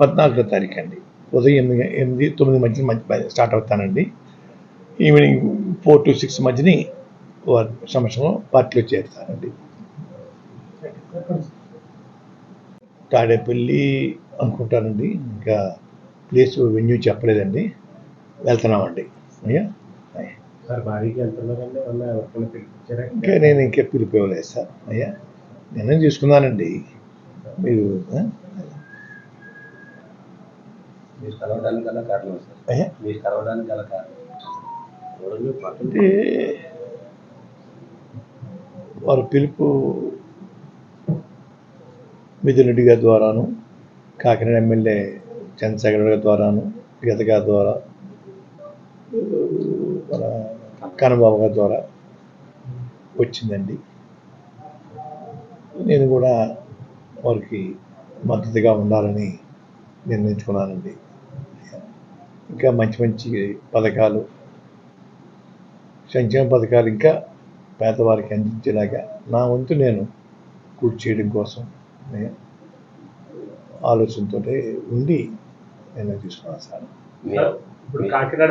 పద్నాలుగో తారీఖు అండి ఉదయం ఎనిమిది ఎనిమిది తొమ్మిది మధ్య మధ్య స్టార్ట్ అవుతానండి. ఈవినింగ్ ఫోర్ టు సిక్స్ మధ్యని వారి సంవత్సరం పార్టీలో చేరుతానండి తాడేపల్లి అనుకుంటానండి. ఇంకా ప్లేస్ వెన్యూ చెప్పలేదండి. వెళ్తున్నామండి. అయ్యా? ఇంకా నేను ఇంకా పిలిపివ్వలేదు సార్. అయ్యా నిర్ణయం తీసుకున్నానండి. మీరు అంటే వారి పిలుపు మిథున్ రెడ్డి గారి ద్వారాను కాకినాడ ఎమ్మెల్యే చంద్రశేఖర్ గారి ద్వారాను గీత గారి ద్వారా మన కన్నబాబు గారి ద్వారా వచ్చిందండి. నేను కూడా వారికి మద్దతుగా ఉండాలని నిర్ణయించుకున్నానండి. ఇంకా మంచి మంచి పథకాలు సంక్షేమ పథకాలు ఇంకా పేదవారికి అందించేలాగా నా వంతు నేను కృషి చేయడం కోసం నేను ఆలోచనతో ఉండి నేను తీసుకున్నాను సార్. ఇప్పుడు కాకినాడ